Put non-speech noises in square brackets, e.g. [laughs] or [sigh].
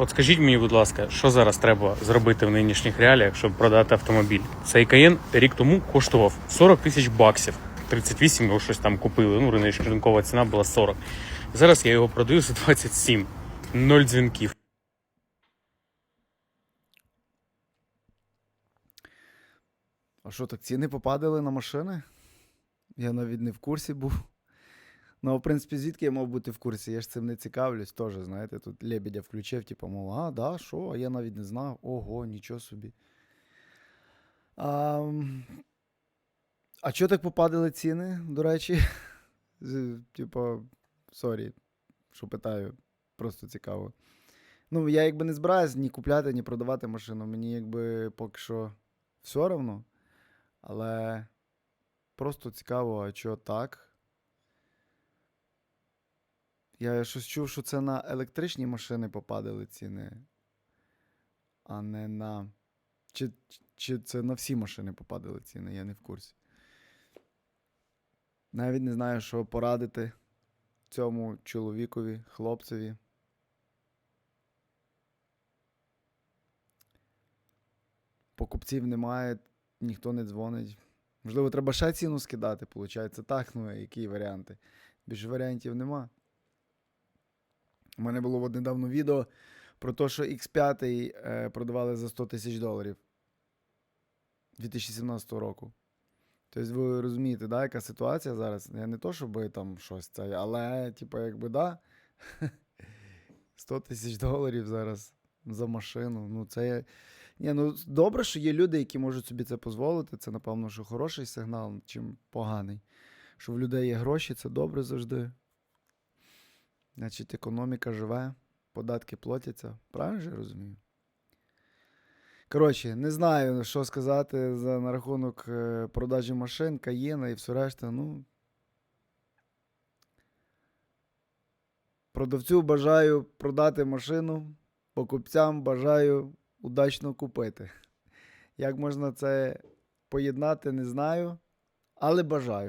От скажіть мені, будь ласка, що зараз треба зробити в нинішніх реаліях, щоб продати автомобіль? Цей Каєн рік тому коштував 40 тисяч баксів. 38 його щось там купили. Ну, ринкова ціна була 40. Зараз я його продаю за 27. Ноль дзвінків. А що так ціни попадали на машини? Я навіть не в курсі був. Ну, в принципі, звідки я мав бути в курсі? Я ж цим не цікавлюсь теж, знаєте, тут Лебедя включив, типу, мов, а, да, що? А я навіть не знав. Ого, нічого собі. А, а чого так попадали ціни, до речі? Типа, сорі, що питаю, просто цікаво. Ну, я якби не збираюсь ні купляти, ні продавати машину. Мені якби поки що все одно. Але просто цікаво, а чого так? Я щось чув, що це на електричні машини попадали ціни, а не на. Чи, чи це на всі машини попадали ціни, я не в курсі. Навіть не знаю, що порадити цьому чоловікові, хлопцеві. Покупців немає, ніхто не дзвонить. Можливо, треба ще ціну скидати, виходить. Так, ну, які варіанти? Більше варіантів нема. У мене було от недавно відео про те, що X5 е, продавали за 100 тисяч доларів 2017 року. Тобто, ви розумієте, да, яка ситуація зараз? Я не то, щоб там щось це, але, типу, якби да. [laughs] 100 тисяч доларів зараз за машину. Ну, це. Ні, ну добре, що є люди, які можуть собі це дозволити. Це, напевно, що хороший сигнал, чим поганий. Що в людей є гроші, це добре завжди. Значить, економіка живе, податки платяться. Правильно ж я розумію? Коротше, не знаю, що сказати за на рахунок е, продажі машин, каєна і все решта. Ну. Продавцю бажаю продати машину, покупцям бажаю удачно купити. Як можна це поєднати, не знаю, але бажаю.